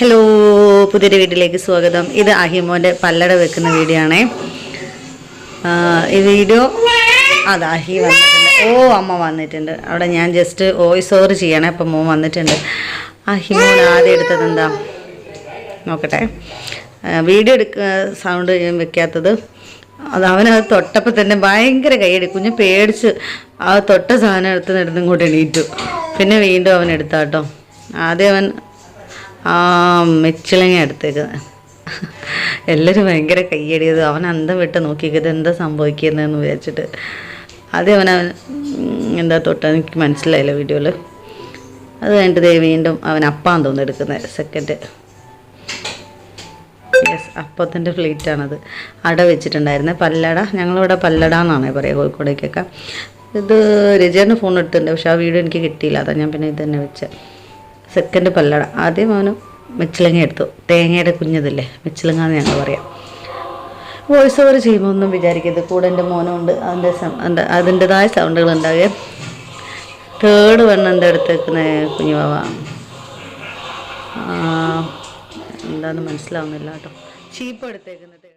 Hello പുതിയൊരു വീട്ടിലേക്ക് സ്വാഗതം. ഇത് അഹിമോന്റെ പല്ലട വെക്കുന്ന വീഡിയോ ആണേ. ഈ വീഡിയോ അത് അഹി വന്നിട്ടുണ്ട്. ഓ അമ്മ വന്നിട്ടുണ്ട്. അവിടെ ഞാൻ ജസ്റ്റ് വോയിസ് ഓവർ ചെയ്യണേ അപ്പം മോൻ വന്നിട്ടുണ്ട്. അഹിമോൻ ആദ്യം എടുത്തത് എന്താ? നോക്കട്ടെ. വീഡിയോ എടുക്ക സൗണ്ട് ഞാൻ വെക്കാത്തത്. അത് അവനത് തൊട്ടപ്പോൾ തന്നെ ഭയങ്കര കൈയടി കുഞ്ഞ് പേടിച്ച് ആ തൊട്ട സാധനം എടുത്ത് നടന്നും കൂടെ എണീറ്റു. പിന്നെ വീണ്ടും അവൻ എടുത്താട്ടോ. ആദ്യം അവൻ ആ മെച്ചിളങ്ങ എടുത്തേക്കുന്നത് എല്ലാവരും ഭയങ്കര കയ്യടിയത്. അവൻ അന്തം വിട്ട് നോക്കിയത് എന്താ സംഭവിക്കുന്നതെന്ന് വിചാരിച്ചിട്ട്. ആദ്യം അവൻ എന്താ തൊട്ട് എനിക്ക് മനസ്സിലായില്ല വീഡിയോയിൽ അത് കഴിഞ്ഞിട്ട് ദേ വീണ്ടും അവൻ അപ്പാന്ന് തോന്നുന്നു എടുക്കുന്നത് സെക്കൻഡ് യെസ് അപ്പത്തിന്റെ പ്ലേറ്റാണത് അട വെച്ചിട്ടുണ്ടായിരുന്നത് പല്ലട. ഞങ്ങളിവിടെ പല്ലട എന്നാണ് പറയുക കോഴിക്കോടേക്കൊക്കെ. ഇത് രജയുടെ ഫോൺ എടുത്തിട്ടുണ്ട്. പക്ഷെ ആ വീഡിയോ എനിക്ക് കിട്ടിയില്ല. അതാ ഞാൻ പിന്നെ ഇത് തന്നെ വെച്ചത് സെക്കൻഡ് പല്ലട. ആദ്യം അവന് മെച്ചിലങ്ങ എടുത്തു. തേങ്ങയുടെ കുഞ്ഞതില്ലേ? മെച്ചിലങ്ങ എന്ന് ഞങ്ങൾ പറയാം. വോയിസ് ഓവർ ചെയ്യുമ്പോൾ ഒന്നും വിചാരിക്കരുത്. കൂടെ എന്റെ മോനുണ്ട് അതിന്റെ എന്താ അതിന്റെ അതിന്റെതായ സൗണ്ടുകൾ ഉണ്ടാകുക തേർഡ് വണ്ണം എന്റെ അടുത്തേക്കുന്നത് കുഞ്ഞുവാവ ആ, എന്താന്ന് മനസ്സിലാവുന്നില്ല കേട്ടോ. ചീപ്പ് എടുത്തേക്കുന്നത്.